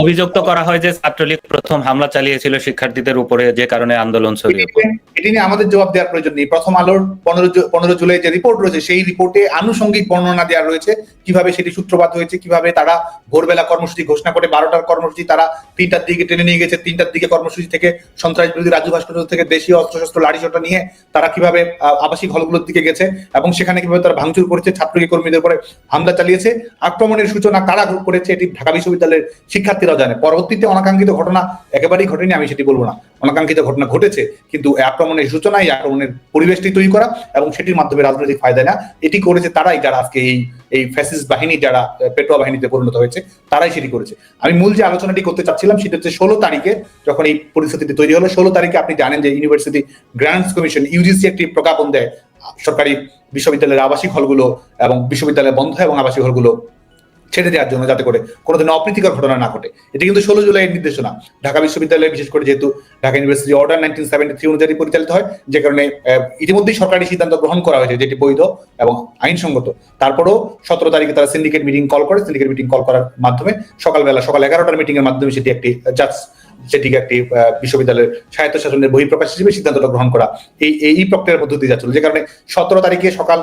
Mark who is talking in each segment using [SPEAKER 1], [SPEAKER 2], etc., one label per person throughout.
[SPEAKER 1] অভিযোগ তো করা হয় যে ছাত্রলীগ প্রথম হামলা চালিয়েছিল শিক্ষার্থীদের উপরে যে কারণে আন্দোলন ছড়িয়ে
[SPEAKER 2] এটি নিয়ে আমাদের জবাব দেওয়ার প্রয়োজন নেই। প্রথম আলোর পনেরো পনেরো জুলাই যে রিপোর্ট রয়েছে সেই রিপোর্টে আনুষঙ্গিক বর্ণনা দেওয়া রয়েছে। কীভাবে সেটি সূত্রপাত হয়েছে কীভাবে তারা ভোরবেলা কর্মসূচি ঘোষণা করে বারোটার কর্মসূচি তারা তিনটার দিকে টেনে নিয়ে গেছে তিনটার দিকে কর্মসূচি থেকে সন্ত্রাস বিরোধী রাজু ভাস্কর্য থেকে দেশীয় অস্ত্রশস্ত্র লাঠিসোটা নিয়ে তারা কীভাবে আবাসিক হলগুলোর দিকে গেছে এবং সেখানে কীভাবে তারা ভাঙচুর করেছে ছাত্রলীগ কর্মীদের উপরে হামলা চালিয়েছে। আক্রমণের সূচনা কারা করেছে এটি ঢাকা বিশ্ববিদ্যালয়ের শিক্ষার্থীরাও জানে। পরবর্তীতে অনাকাঙ্ক্ষিত ঘটনা একেবারেই ঘটেনি, আমি সেটি বলব না। অনাকাঙ্ক্ষিত ঘটনা ঘটেছে, কিন্তু আক্রমণের সূচনা এই আক্রমণের পরিবেশটি তৈরি করা এবং সেটির মাধ্যমে রাজনৈতিক ফায়দা না এটি করেছে তারাই যারা আজকে এই এই ফ্যাসিস্ট বাহিনী, যারা পেটোয়া বাহিনীতে পরিণত হয়েছে, তারাই সেটি করেছে। আমি মূল যে আলোচনাটি করতে চাচ্ছিলাম, সেটা হচ্ছে ষোলো তারিখে যখন এই পরিস্থিতিটি তৈরি হলো, ষোলো তারিখে আপনি জানেন যে ইউনিভার্সিটি গ্রান্টস কমিশন ইউজিসি একটি প্রজ্ঞাপন দেয় সরকারি বিশ্ববিদ্যালয়ের আবাসিক হলগুলো এবং বিশ্ববিদ্যালয় বন্ধ এবং আবাসিক হলগুলো ছেড়ে দেওয়ার জন্য যাতে করে কোনো ধরনের অপ্রীতিকর ঘটনা না ঘটে। এটি কিন্তু ষোলো জুলাইয়ের নির্দেশনা। ঢাকা বিশ্ববিদ্যালয়ে, বিশেষ করে যেহেতু Dhaka university order nineteen seventy three অনুযায়ী পরিচালিত হয়, যে কারণে ইতিমধ্যেই সরকারি সিদ্ধান্ত গ্রহণ করা হয়েছে যেটি বৈধ এবং আইনসঙ্গত। তারপরেও সতেরো তারিখে তারা সিন্ডিকেট মিটিং কল করে। সিন্ডিকেট মিটিং কল করার মাধ্যমে সকালবেলা, সকাল এগারোটার মিটিং এর মাধ্যমে সেটি একটি জাজ, সেটিকে একটি বিশ্ববিদ্যালয়ের স্বায়ত্তশাসনের বহিঃপ্রকাশ হিসেবে সিদ্ধান্তটা গ্রহণ করা। এই এই প্রক্রিয়ার মধ্য দিয়ে যাচ্ছিল। যে কারণে সতেরো তারিখে সকাল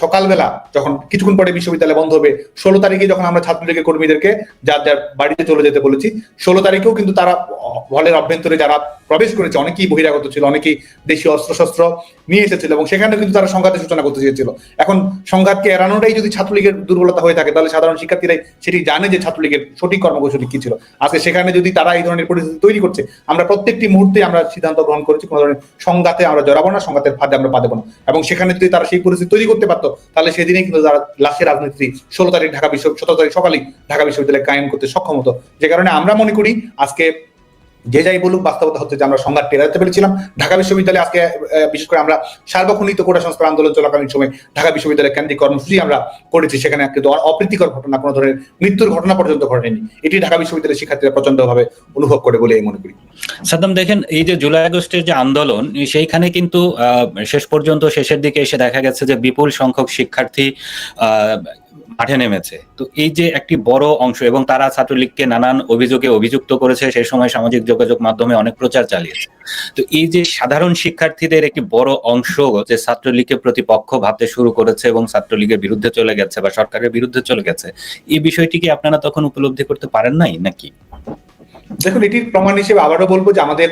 [SPEAKER 2] সকালবেলা যখন কিছুক্ষণ পরে বিশ্ববিদ্যালয় বন্ধ হবে, ষোলো তারিখে যখন আমরা ছাত্রলীগের কর্মীদেরকে যার যার বাড়িতে চলে যেতে বলেছি, ষোলো তারিখেও কিন্তু তারা হলের অভ্যন্তরে যারা প্রবেশ করেছে, অনেকেই বহিরাগত ছিল, অনেকেই দেশীয় অস্ত্রশস্ত্র নিয়ে এসেছিল এবং সেখানে কিন্তু তারা সংঘাতের সূচনা করতে চেয়েছিল। এখন সংঘাতকে এড়ানোটাই যদি ছাত্রলীগের দুর্বলতা হয়ে থাকে, তাহলে সাধারণ শিক্ষার্থীরাই সেটি জানে যে ছাত্রলীগের সঠিক কর্মকৌশলী কি ছিল। আজকে সেখানে যদি তারা এই ধরনের পরিস্থিতি তৈরি করছে, আমরা প্রত্যেকটি মুহূর্তে আমরা সিদ্ধান্ত গ্রহণ করেছি, কোনো ধরনের সংঘাতে আমরা জড়াবো না, সংঘাতের ফাঁদে আমরা পা দেবো না। এবং সেখানে যদি তারা সেই পরিস্থিতি তৈরি করতে পারতো, তাহলে সেদিনে কিন্তু যারা লাশের রাজনীতি, ষোলো তারিখ ঢাকা বিশ্ব, সতেরো তারিখ সকালেই ঢাকা বিশ্ববিদ্যালয়ে কায়েম করতে সক্ষম হতো। যে কারণে আমরা মনে করি, আজকে যে যাই বলুক, বাস্তবতা হচ্ছে যে আমরা সংঘাত টেরাতে পেরেছিলাম। ঢাকা বিশ্ববিদ্যালয়ে আজকে বিশেষ করে আমরা সার্বক্ষণিক কোটা সংস্কার আন্দোলন চলাকালীন সময় ঢাকা বিশ্ববিদ্যালয় কেন্দ্রিক কর্মসূচি আমরা করেছি। সেখানে কিন্তু অপ্রীতিকর ঘটনা, কোনো ধরনের মৃত্যুর ঘটনা পর্যন্ত ঘটেনি। এটি ঢাকা বিশ্ববিদ্যালয়ের শিক্ষার্থীরা প্রচন্ডভাবে অনুভব করে বলে আমি মনে করি।
[SPEAKER 1] সাদ্দাম, দেখেন, এই যে জুলাই আগস্টের যে আন্দোলন, সেইখানে কিন্তু শেষ পর্যন্ত শেষের দিকে এসে দেখা গেছে যে বিপুল সংখ্যক শিক্ষার্থী মাঠে নেমেছে। তো এই যে একটি বড় অংশ এবং তারা ছাত্রলীগকে নানান অভিযোগে অভিযুক্ত করেছে, সেই সময় সামাজিক যোগাযোগ মাধ্যমে অনেক প্রচার চালিয়েছে। তো এই যে সাধারণ শিক্ষার্থীদের একটি বড় অংশ যে ছাত্রলীগের প্রতিপক্ষ ভাবতে শুরু করেছে এবং ছাত্রলীগের বিরুদ্ধে চলে গেছে বা সরকারের বিরুদ্ধে চলে গেছে, এই বিষয়টি কি আপনারা তখন উপলব্ধি করতে পারেন নাই নাকি?
[SPEAKER 2] দেখুন, এটির প্রমাণ হিসেবে আবারও বলব যে আমাদের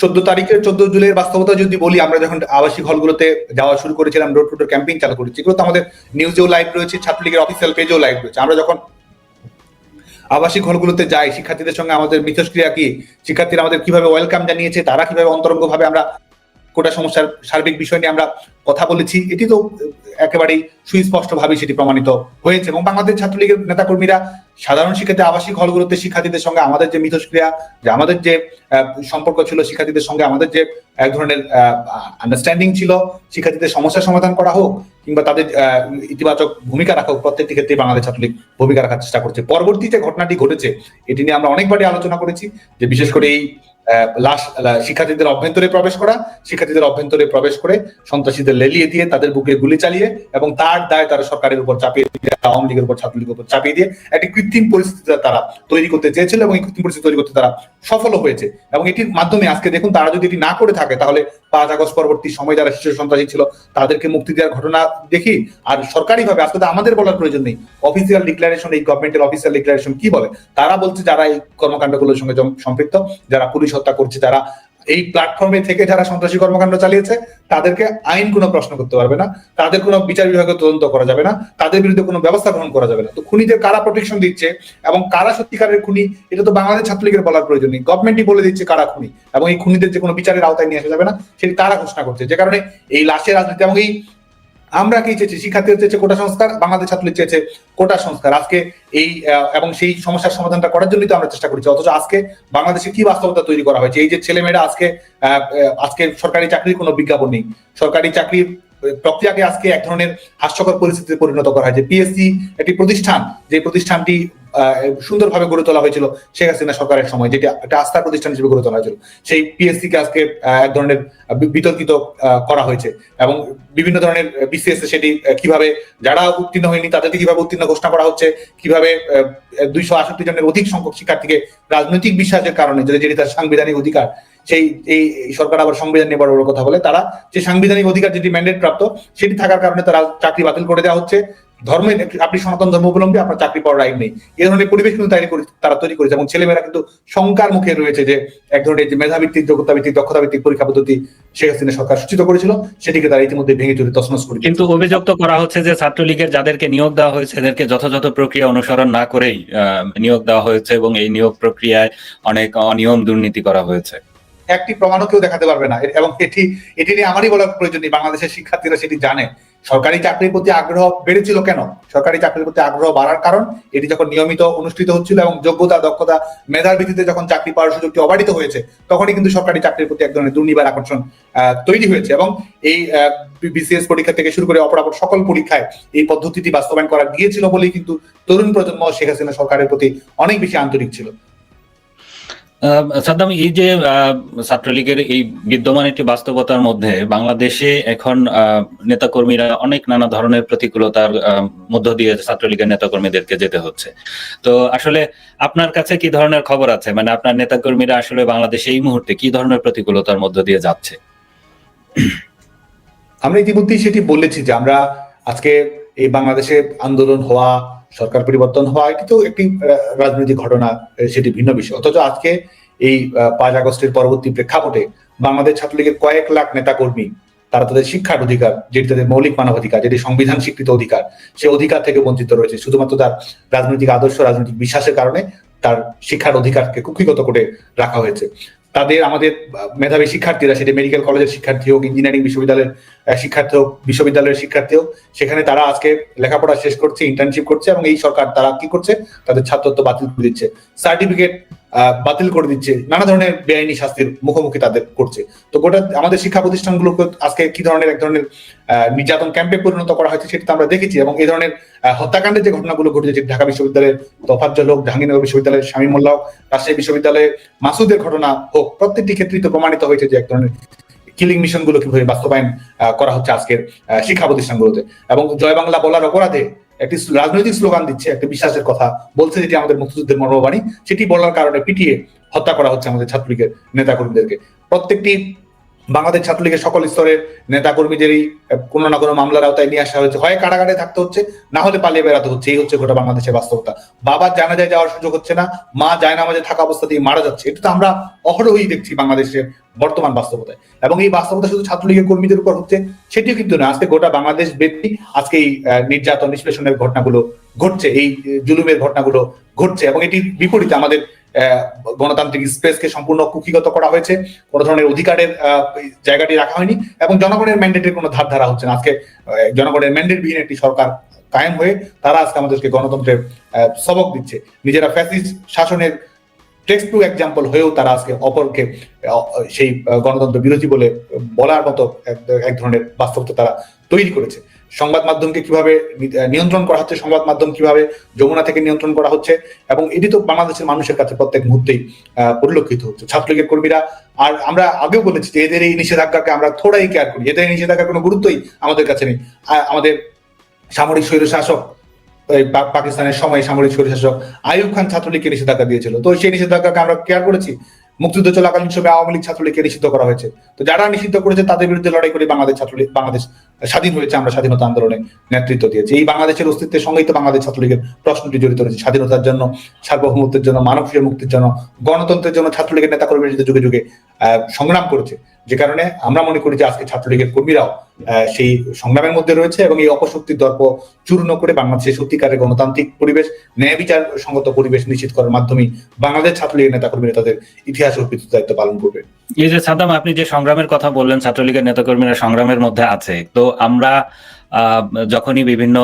[SPEAKER 2] চোদ্দ তারিখের, চোদ্দ জুলাইয়ের বাস্তবতা যদি বলি, আমরা যখন আবাসিক হলগুলোতে যাওয়া শুরু করেছিলাম ডোর টু ডোর ক্যাম্পেইন চালু করেছি এগুলো তো আমাদের নিউজেও লাইভ রয়েছে, ছাত্রলীগের অফিসিয়াল পেজেও লাইভ রয়েছে। আমরা যখন আবাসিক হলগুলোতে যাই, শিক্ষার্থীদের সঙ্গে আমাদের মিথস্ক্রিয়া কি, শিক্ষার্থীরা আমাদের কীভাবে ওয়েলকাম জানিয়েছে, তারা কীভাবে অন্তরঙ্গ ভাবে আমরা কোটা সমস্যার সার্বিক বিষয় নিয়ে আমরা কথা বলেছি। এটি তো একেবারেই সুস্পষ্ট ভাবে সেটি প্রমাণিত হয়েছে এবং বাংলাদেশ ছাত্রলীগের নেতাকর্মীরা সাধারণ শিক্ষার্থী, আবাসিক হলগুলোতে শিক্ষার্থীদের সঙ্গে আমাদের যে মিথস্ক্রিয়া, যে আমাদের যে সম্পর্ক ছিল শিক্ষার্থীদের সঙ্গে আমাদের যে, এক ধরনের আন্ডারস্ট্যান্ডিং ছিল, শিক্ষার্থীদের সমস্যার সমাধান করা হোক কিংবা তাদের ইতিবাচক ভূমিকা রাখা হোক, প্রত্যেকটি ক্ষেত্রে বাংলাদেশ ছাত্রলীগ ভূমিকা রাখার চেষ্টা করছে। পরবর্তী যে ঘটনাটি ঘটেছে, এটি নিয়ে আমরা অনেকবারই আলোচনা করেছি, যে বিশেষ করে এই লাশ শিক্ষার্থীদের অভ্যন্তরে প্রবেশ করা, শিক্ষার্থীদের অভ্যন্তরে প্রবেশ করে সন্ত্রাসীদের লেলিয়ে দিয়ে তাদের বুকে গুলি চালিয়ে এবং তার দায় তারা সরকারের উপর চাপিয়ে দিয়ে, আওয়ামী লীগের উপর, ছাত্রলীগের উপর চাপিয়ে দিয়ে একটি কৃত্রিম পরিস্থিতি তারা তৈরি করতে চেয়েছিল এবং এই কৃত্রিম পরিস্থিতি তৈরি করতে তারা সফল হয়েছে এবং এটির মাধ্যমে আজকে দেখুন তারা যদি এটি না করে থাকে তাহলে পাঁচ আগস্ট পরবর্তী সময় যারা শিশু সন্ত্রাসী ছিল, তাদেরকে মুক্তি দেওয়ার ঘটনা দেখি। আর সরকারি ভাবে আজকে তো আমাদের বলার প্রয়োজন নেই। অফিসিয়াল ডিক্লারেশন এই গভর্নমেন্টের অফিসিয়াল ডিক্লারেশন কি বলে? তারা বলছে যারা এই কর্মকাণ্ডগুলোর সঙ্গে সম্পৃক্ত, যারা পুলিশ হত্যা করছে যারা এই প্ল্যাটফর্মে থেকে যারা সন্ত্রাসী কর্মকাণ্ড চালিয়েছে, তাদেরকে আইন কোনো প্রশ্ন করতে পারবে না, তাদের কোনো বিচার বিভাগে তদন্ত করা যাবে না, তাদের বিরুদ্ধে কোনো ব্যবস্থা গ্রহণ করা যাবে না। তো খুনিদের কারা প্রোটেকশন দিচ্ছে এবং কারা সত্যিকারের খুনি, এটা তো বাংলাদেশ ছাত্রলীগের বলার প্রয়োজন নেই। গভর্নমেন্টই বলে দিচ্ছে কারা খুনি এবং এই খুনিদের যে কোনো বিচারের আওতায় নিয়ে আসা যাবে না, সেটি তারা ঘোষণা করছে। যে কারণে এই লাশের রাজনীতি এবং এই আমরা কি চেয়েছি? শিক্ষার্থীরা চেয়েছে কোটা সংস্কার, বাংলাদেশ ছাত্রলীগ চেয়েছে কোটা সংস্কার। আজকে এই এবং সেই সমস্যার সমাধানটা করার জন্যই তো আমরা চেষ্টা করছি। অথচ আজকে বাংলাদেশে কি বাস্তবতা তৈরি করা হয়েছে? এই যে ছেলেমেয়েরা আজকে আজকে সরকারি চাকরির কোনো বিজ্ঞাপন নেই। সরকারি চাকরির প্রক্রিয়াকে আজকে এক ধরনের হাস্যকর পরিস্থিতিতে পরিণত করা হয়েছে। পিএসসি একটি প্রতিষ্ঠান, যে প্রতিষ্ঠানটি সুন্দরভাবে গড়ে তোলা হয়েছিল শেখ হাসিনা সরকারের সময়, যেটা একটা আস্থার প্রতিষ্ঠান হিসেবে গড়ে তোলা হয়েছিল। সেই পিএসসি কে আজকে এক ধরনের বিতর্কিত করা হয়েছে এবং বিভিন্ন ধরনের বিসিএস সেটি কীভাবে যারা উত্তীর্ণ হয়নি তাদেরকে কীভাবে উত্তীর্ণ ঘোষণা করা হচ্ছে, কীভাবে দুইশো আষট্টি জনের অধিক সংখ্যক শিক্ষার্থীকে রাজনৈতিক বিশ্বাসের কারণে যেটা যেটি তার সাংবিধানিক অধিকার, সেই, এই সরকার আবার সংবিধান নিয়ে বড় বড় কথা বলে, তারা যে সাংবিধানিক অধিকার যেটি ম্যান্ডেট প্রাপ্ত, সেটি থাকার কারণে তারা চাকরি বাতিল করে দেওয়া হচ্ছে। ধর্মের আপনি সনাতন ধর্মাবলম্বী আপনার চাকরি পাওয়ার রাইট নেই। এই ধরনের পরিবেশ কিন্তু তৈরি করে তারা তৈরি করেছে এবং ছেলেমেয়েরা কিন্তু শঙ্কার মুখে রয়েছে যে এক ধরনের যে মেধাভিত্তিক যোগ্যতা ভিত্তিক দক্ষতা ভিত্তিক পরীক্ষা পদ্ধতি শেখ হাসিনা সরকার সূচিত করেছিল সেটিকে তারা ইতিমধ্যে ভেঙে চুরে তছনছ করে
[SPEAKER 1] কিন্তু অভিযোগ তো করা হচ্ছে যে ছাত্রলীগের যাদেরকে নিয়োগ দেওয়া হয়েছে এদেরকে যথাযথ প্রক্রিয়া অনুসরণ না করেই আহ, নিয়োগ দেওয়া হয়েছে এবং এই নিয়োগ প্রক্রিয়ায় অনেক অনিয়ম দুর্নীতি করা হয়েছে।
[SPEAKER 2] একটি প্রমাণও কেউ দেখাতে পারবে না। এবং এটি এটি নিয়ে আমারই বলার প্রয়োজন নেই। বাংলাদেশের শিক্ষার্থীরা সেটি জানে। সরকারি চাকরির প্রতি আগ্রহ বেড়েছিল কেন? সরকারি চাকরির প্রতি আগ্রহ বাড়ার কারণ, এটি যখন নিয়মিত অনুষ্ঠিত হচ্ছিল এবং যোগ্যতা, দক্ষতা, মেধার ভিত্তিতে যখন চাকরি পাওয়ার সুযোগটি অবারিত হয়েছে, তখনই কিন্তু সরকারি চাকরির প্রতি এক ধরনের দুর্নিবার আকর্ষণ তৈরি হয়েছে এবং এই বিসিএস পরীক্ষা থেকে শুরু করে অপরাপর সকল পরীক্ষায় এই পদ্ধতিটি বাস্তবায়ন করা গিয়েছিল বলেই কিন্তু তরুণ প্রজন্ম শেখ হাসিনা সরকারের প্রতি অনেক বেশি আন্তরিক ছিল।
[SPEAKER 1] সাদ্দাম, এই যে ছাত্রলীগের এই বিদ্যমান একটি বাস্তবতার মধ্যে বাংলাদেশে এখন নেতাকর্মীরা অনেক নানা ধরনের প্রতিকূলতার মধ্য দিয়ে ছাত্রলীগের নেতাকর্মীদেরকে যেতে হচ্ছে। তো আসলে আপনার কাছে কি ধরনের খবর আছে? মানে আপনার নেতাকর্মীরা আসলে বাংলাদেশে এই মুহূর্তে কি ধরনের প্রতিকূলতার মধ্য দিয়ে যাচ্ছে?
[SPEAKER 2] আমরা ইতিমধ্যেই সেটি বলেছি যে আমরা আজকে এই বাংলাদেশে আন্দোলন হওয়া সরকার পরিবর্তন হওয়া এটি তো একটি রাজনৈতিক ঘটনা সেটি ভিন্ন বিষয়। অথচ আজকে এই পাঁচ আগস্টের পরবর্তী প্রেক্ষাপটে বাংলাদেশ ছাত্রলীগের কয়েক লাখ নেতা কর্মী তারা তাদের শিক্ষার অধিকার, যেটি তাদের মৌলিক মানবাধিকার যেটি সংবিধান স্বীকৃত অধিকার, সে অধিকার থেকে বঞ্চিত রয়েছে। শুধুমাত্র তার রাজনৈতিক আদর্শ, রাজনৈতিক বিশ্বাসের কারণে তার শিক্ষার অধিকারকে কুক্ষিগত করে রাখা হয়েছে। তাদের আমাদের মেধাবী শিক্ষার্থীরা, সেটা মেডিকেল কলেজের শিক্ষার্থী হোক ইঞ্জিনিয়ারিং বিশ্ববিদ্যালয়ের শিক্ষার্থী হোক, বিশ্ববিদ্যালয়ের শিক্ষার্থী হোক, সেখানে তারা আজকে লেখাপড়া শেষ করছে ইন্টার্নশিপ করছে এবং এই সরকার তারা কি করছে? তাদের ছাত্রত্ব বাতিল করে দিচ্ছে। সার্টিফিকেট বাতিল করে দিচ্ছে, নানা ধরনের বেআইনি শাস্তির মুখোমুখি তাদের করছে। তো গোটা আমাদের শিক্ষা প্রতিষ্ঠানগুলোকে আজকে কি ধরনের, এক ধরনের নির্যাতন ক্যাম্পে পরিণত করা হয়েছে সেটা আমরা দেখেছি এবং এই ধরনের হত্যাকাণ্ডের যে ঘটনাগুলো ঘটেছে ঢাকা বিশ্ববিদ্যালয়ের তফাজ্জল হোক, জাহাঙ্গীরনগর বিশ্ববিদ্যালয়ের শামীম মোল্লা রাজশাহী বিশ্ববিদ্যালয়ে মাসুদের ঘটনা হোক, প্রত্যেকটি ক্ষেত্রেই তো প্রমাণিত হয়েছে যে এক ধরনের কিলিং মিশনগুলো কীভাবে বাস্তবায়ন করা হচ্ছে আজকের শিক্ষা প্রতিষ্ঠানগুলোতে। এবং জয় বাংলা বলার অপরাধে একটি রাজনৈতিক স্লোগান দিচ্ছে, একটা বিশ্বাসের কথা বলছে যেটি আমাদের মুক্তিযুদ্ধের মর্মবাণী। সেটি বলার কারণে পিটিয়ে হত্যা করা হচ্ছে আমাদের ছাত্রলীগের নেতাকর্মীদেরকে। প্রত্যেকটি বাংলাদেশ ছাত্রলীগের সকল স্তরের নেতাকর্মীদেরই কোনো না কোনো মামলার আওতায় নিয়ে আসা হয়েছে। হয় কারাগারে থাকতে হচ্ছে, না হলে পালিয়ে বেড়াতে হচ্ছে। এই হচ্ছে গোটা বাংলাদেশের বাস্তবতা। বাবার জানাজায় যাওয়ার সুযোগ হচ্ছে না, মা যায় জায়নামাজে থাকা অবস্থাতেই মারা যাচ্ছে। এটা তো আমরা অহরহই দেখছি বাংলাদেশের বর্তমান বাস্তবতায়। এবং এই বাস্তবতা শুধু ছাত্রলীগের কর্মীদের উপর হচ্ছে, সেটিও কিন্তু না আজকে গোটা বাংলাদেশ ব্যক্তি আজকে এই নির্যাতন, নিষ্পেষণের ঘটনাগুলো ঘটছে, এই জুলুমের ঘটনাগুলো ঘটছে এবং এটির বিপরীতে আমাদের গণতান্ত্রিক স্পেসকে সম্পূর্ণ কুকিগত করা হয়েছে। কোনো ধরনের অধিকারের জায়গাটি রাখা হয়নি এবং জনগণের ম্যান্ডেটের কোনো ধার ধারা হচ্ছে না। আজকে জনগণের ম্যান্ডেটবিহীন একটি সরকার কায়েম হয়ে তারা আজকে আমাদেরকে গণতন্ত্রের সবক দিচ্ছে। নিজেরা ফ্যাসিস্ট শাসনের টেক্সট টু এক্সাম্পল হয়েও তারা আজকে অপরকে সেই গণতন্ত্র বিরোধী বলে বলার মতো এক ধরনের বাস্তবতা তারা তৈরি করেছে। সংবাদ মাধ্যমকে কীভাবে নিয়ন্ত্রণ করা হচ্ছে, সংবাদ মাধ্যম কীভাবে যমুনা থেকে নিয়ন্ত্রণ করা হচ্ছে, এবং এটি তো বাংলাদেশের মানুষের কাছে প্রত্যেক মুহূর্তেই পরিলক্ষিত হচ্ছে। ছাত্রলীগের কর্মীরা, আর আমরা আগেও বলেছি যে এদের এই নিষেধাজ্ঞাকে আমরা থোড়াই কেয়ার করি। এদের এই নিষেধাজ্ঞার কোনো গুরুত্বই আমাদের কাছে নেই। আমাদের সামরিক স্বৈরশাসক পাকিস্তানের সময় সামরিক স্বৈরশাসক আইয়ুব খান ছাত্রলীগকে নিষেধাজ্ঞা দিয়েছিল। তো সেই নিষেধাজ্ঞাকে আমরা কেয়ার করেছি। মুক্তিযুদ্ধ চলাকালীন সময় আওয়ামী লীগ ছাত্রলীগকে নিষিদ্ধ করা হয়েছে। তো যারা নিষিদ্ধ করেছে, তাদের বিরুদ্ধে লড়াই করে বাংলাদেশ ছাত্রলীগ, বাংলাদেশ স্বাধীন হয়েছে, আমরা স্বাধীনতা আন্দোলনে নেতৃত্ব দিয়েছি। এই বাংলাদেশের অস্তিত্বের সঙ্গেই তো বাংলাদেশ ছাত্রলীগের প্রশ্নটি জড়িত রয়েছে। স্বাধীনতার জন্য, সার্বভৌমত্বের জন্য মানবীয় মুক্তির জন্য, গণতন্ত্রের জন্য ছাত্রলীগের নেতাকর্মীরা যুগে যুগে সংগ্রাম করেছে। যে কারণে আমরা মনে করি যে আজকে ছাত্রলীগের কর্মীরাও সেই সংগ্রামের মধ্যে রয়েছে এবং এই অপশক্তির দর্প চূর্ণ করে বাংলাদেশের সত্যিকারের গণতান্ত্রিক পরিবেশ, ন্যায় বিচার সঙ্গত পরিবেশ নিশ্চিত করার মাধ্যমে বাংলাদেশ ছাত্রলীগের নেতা নেতাকর্মীরা তাদের ইতিহাস অর্পিত দায়িত্ব পালন করবে।
[SPEAKER 1] এই যে সাদাম, আপনি যে সংগ্রামের কথা বললেন, ছাত্রলীগের নেতাকর্মীরা সংগ্রামের মধ্যে আছে। তো আমরা যখনই বিভিন্ন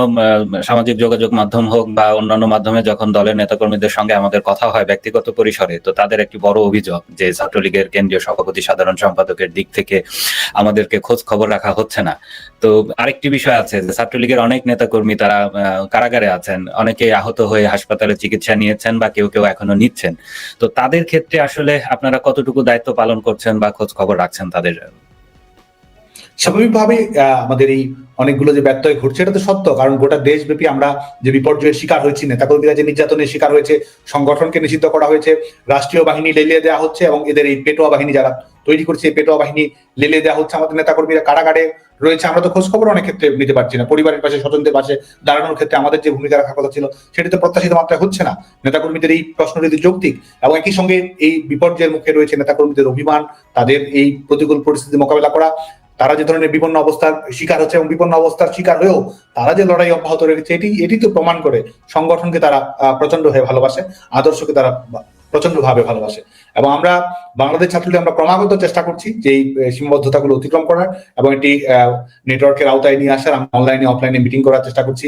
[SPEAKER 1] সামাজিক যোগাযোগ মাধ্যম হোক বা অন্যান্য মাধ্যমে যখন দলের নেতাকর্মীদের সঙ্গে আমাদের কথা হয় ব্যক্তিগত পরিসরে, তো তাদের একটি বড় অভিযোগ যে ছাত্রলীগের কেন্দ্রীয় সভাপতি, সাধারণ সম্পাদকের দিক থেকে আমাদেরকে খোঁজ খবর রাখা হচ্ছে না। তো আরেকটি বিষয় আছে যে ছাত্রলীগের অনেক নেতাকর্মী তারা কারাগারে আছেন অনেকে আহত হয়ে হাসপাতালে চিকিৎসা নিয়েছেন বা কেউ কেউ এখনও নিচ্ছেন। তো তাদের ক্ষেত্রে আসলে আপনারা কতটুকু দায়িত্ব পালন করছেন বা খোঁজ খবর রাখছেন তাদের?
[SPEAKER 2] স্বাভাবিকভাবে আমাদের এই অনেকগুলো যে ব্যত্যয় ঘটছে, এটা তো সত্য। কারণ গোটা দেশব্যাপী আমরা যে বিপর্যয়ের শিকার হয়েছি, নেতাকর্মীরা যে নির্যাতনের শিকার হয়েছে, সংগঠনকে নিষিদ্ধ করা হয়েছে, রাষ্ট্রীয় বাহিনী লেলিয়ে দেওয়া হচ্ছে এবং এদের এই পেটোয়া বাহিনী যারা তৈরি করছে, এই পেটোয়া বাহিনী লেলিয়ে দেওয়া হচ্ছে আমাদের নেতাকর্মীরা। কারাগারে রয়েছে, আমরা তো খোঁজ খবর অনেক ক্ষেত্রে নিতে পারছি না। পরিবারের পাশে, স্বজনদের পাশে দাঁড়ানোর ক্ষেত্রে আমাদের যে ভূমিকা রাখার কথা ছিল, সেটি তো প্রত্যাশিত মাত্রায় হচ্ছে না। নেতাকর্মীদের এই প্রশ্নটি যৌক্তিক এবং একই সঙ্গে এই বিপর্যয়ের মুখে রয়েছে নেতাকর্মীদের অভিমান, তাদের এই প্রতিকূল পরিস্থিতি মোকাবেলা করা তারা যে ধরনের বিপন্ন অবস্থার শিকার হচ্ছে এবং বিপন্ন অবস্থার শিকার হয়েও তারা যে লড়াই অব্যাহত রেখেছে, এটি এটি তো প্রমাণ করে সংগঠনকে তারা প্রচণ্ড হয়ে ভালোবাসে, আদর্শকে তারা প্রচণ্ড ভাবে ভালোবাসে। এবং আমরা বাংলাদেশ ছাত্রলীগ আমরা ক্রমাগত চেষ্টা করছি যে এই সীমাবদ্ধতাগুলো অতিক্রম করার এবং এটি নেটওয়ার্কের আওতায় নিয়ে আসার, আমরা অনলাইনে অফলাইনে মিটিং করার চেষ্টা করছি।